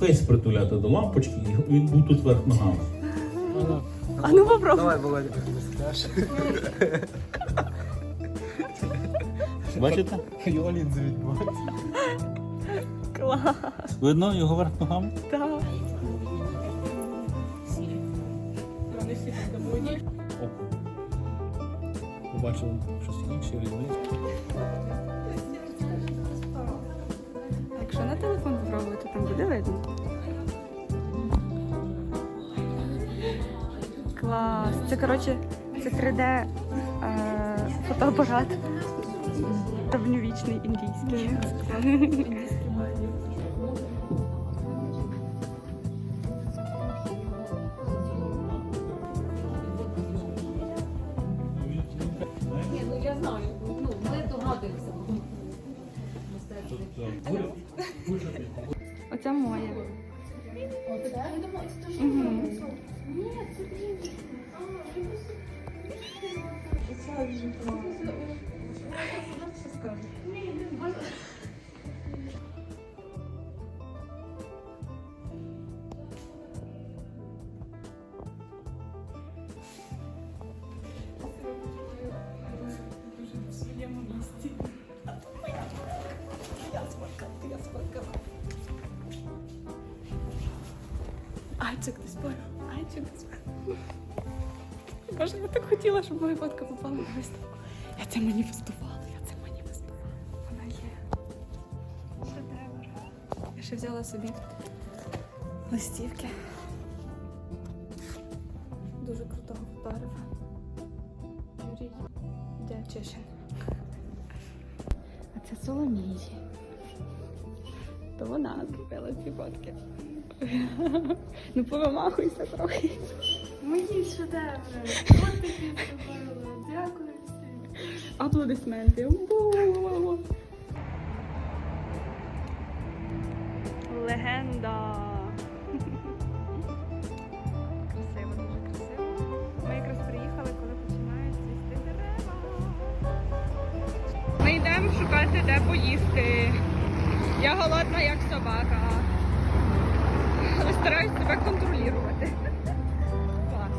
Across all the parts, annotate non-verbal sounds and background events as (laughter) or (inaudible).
фейс притуляти до лампочки, і він був тут вверх ногами. А ну попробуй. Давай, Володя, скляш. Бачите? Його лінзи відбувається. Клас. Видно його вверх ногами? Так. Побачили щось інше, різницю. Якщо на телефон попробувати, там буде видно. Клас. Це коротше, це 3D е, фотоапарат. Давньовічний індійський. I took this photo. I took this photo. Боже, я так хотіла, щоб моя фотка попала на виставку. Я це маніфестувала, я це маніфестувала. Вона є. Шедевр. Я ще взяла собі листівки. Дуже крутого фотографа. Юрій Дячишин. А це Соломії. То вона зробила ці фотки. (laughs) Ну повимахуйся трохи. Мої шедеври. От такі зробили. Дякую всім. Аплодисменти. Бу-бу-бу-бу. Легенда. Красиво, дуже красиво. Ми якраз приїхали, коли починають цвісти дерева. Ми йдемо шукати, де поїсти. Я голодна, як собака. Але стараюсь себе контролювати. Клас.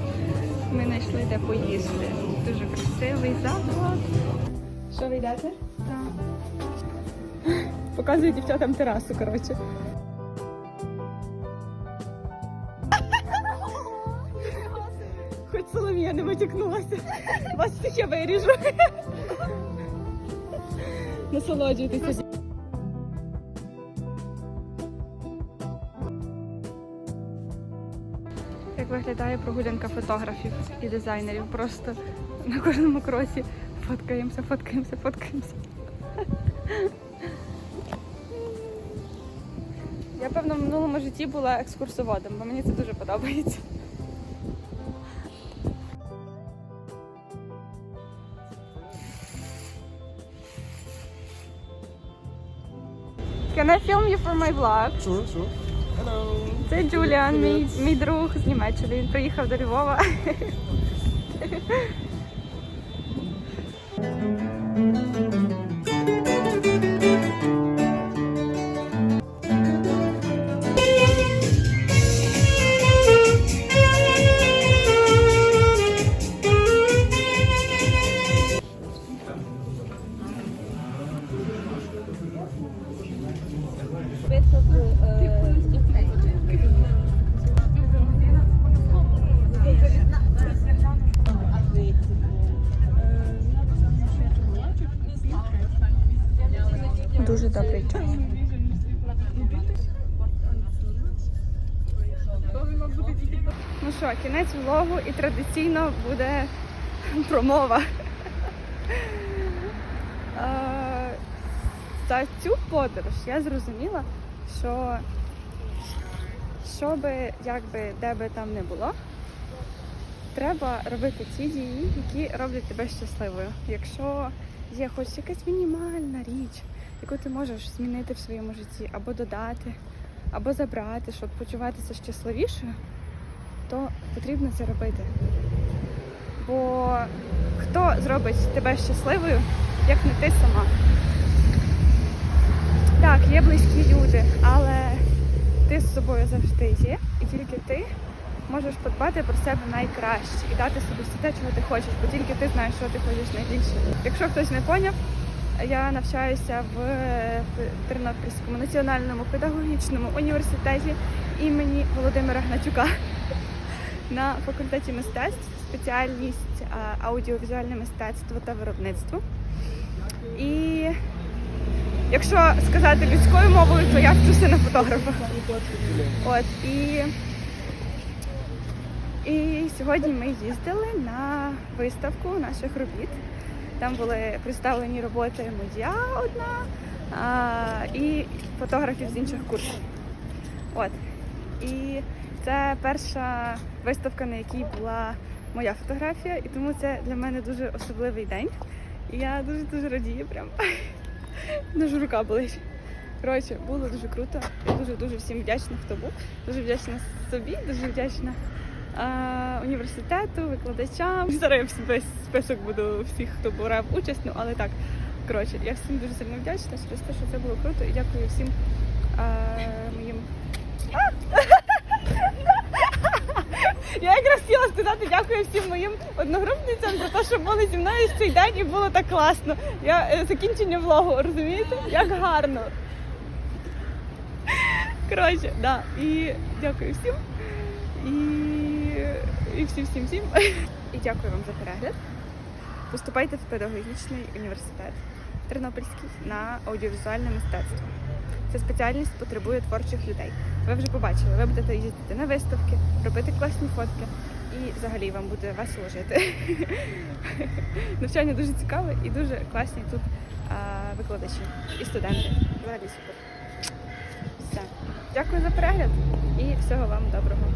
(laughs) Ми знайшли де поїсти. Дуже красивий заклад. Що ви йдете? Так. Показую дівчатам терасу, коротше. Хоч Соломія не витікнулася. Вас всіх я виріжу. Насолоджуйтеся. Виглядає прогулянка фотографів і дизайнерів. Просто на кожному кроці фоткаємося, фоткаємося, фоткаємося. Я, певно, в минулому житті була екскурсоводом, бо мені це дуже подобається. Can I film you for my vlog? Sure, sure. Це Джуліан, мій, мій друг з Німеччини. Він приїхав до Львова. (laughs) Дуже добрий чай. Ну що, кінець влогу і традиційно буде промова. За цю подорож я зрозуміла, що що би, як би, де би там не було, треба робити ті дії, які роблять тебе щасливою. Якщо є хоч якась мінімальна річ, яку ти можеш змінити в своєму житті, або додати, або забрати, щоб почуватися щасливішою, то потрібно це робити. Бо хто зробить тебе щасливою, як не ти сама? Так, є близькі люди, але ти з собою завжди є, і тільки ти можеш подбати про себе найкраще і дати собі все те, чого ти хочеш, бо тільки ти знаєш, що ти хочеш найбільше. Якщо хтось не поняв, я навчаюся в Тернопільському національному педагогічному університеті імені Володимира Гнатюка на факультеті мистецтв, спеціальність аудіовізуальне мистецтво та виробництво. І якщо сказати людською мовою, то я вчуся на фотографа. От і, і сьогодні ми їздили на виставку наших робіт. Там були представлені роботи моя одна а, і фотографів з інших курсів. От. І це перша виставка, на якій була моя фотографія, і тому це для мене дуже особливий день. І я дуже дуже радію, прям (laughs) дуже рука болить. Коротше, було дуже круто. Я дуже дуже всім вдячна, хто був. Дуже вдячна собі, дуже вдячна університету, викладачам. Зараз я весь список буду всіх, хто брав участь, ну але так. Коротше, я всім дуже сильно вдячна через те, що це було круто, і дякую всім а, моїм. (laughs) Я якраз хотіла сказати дякую всім моїм одногрупницям за те, що були зі мною в цей день і було так класно. Я е, закінчення влогу, розумієте? Як гарно. Коротше, да. І дякую всім. Всім всім всім. І дякую вам за перегляд. Поступайте в педагогічний університет Тернопільський на аудіовізуальне мистецтво. Ця спеціальність потребує творчих людей. Ви вже побачили, ви будете їздити на виставки, робити класні фотки і взагалі вам буде весело жити. (laughs) Навчання дуже цікаве і дуже класні тут а, викладачі і студенти. Взагалі супер. Все. Дякую за перегляд і всього вам доброго.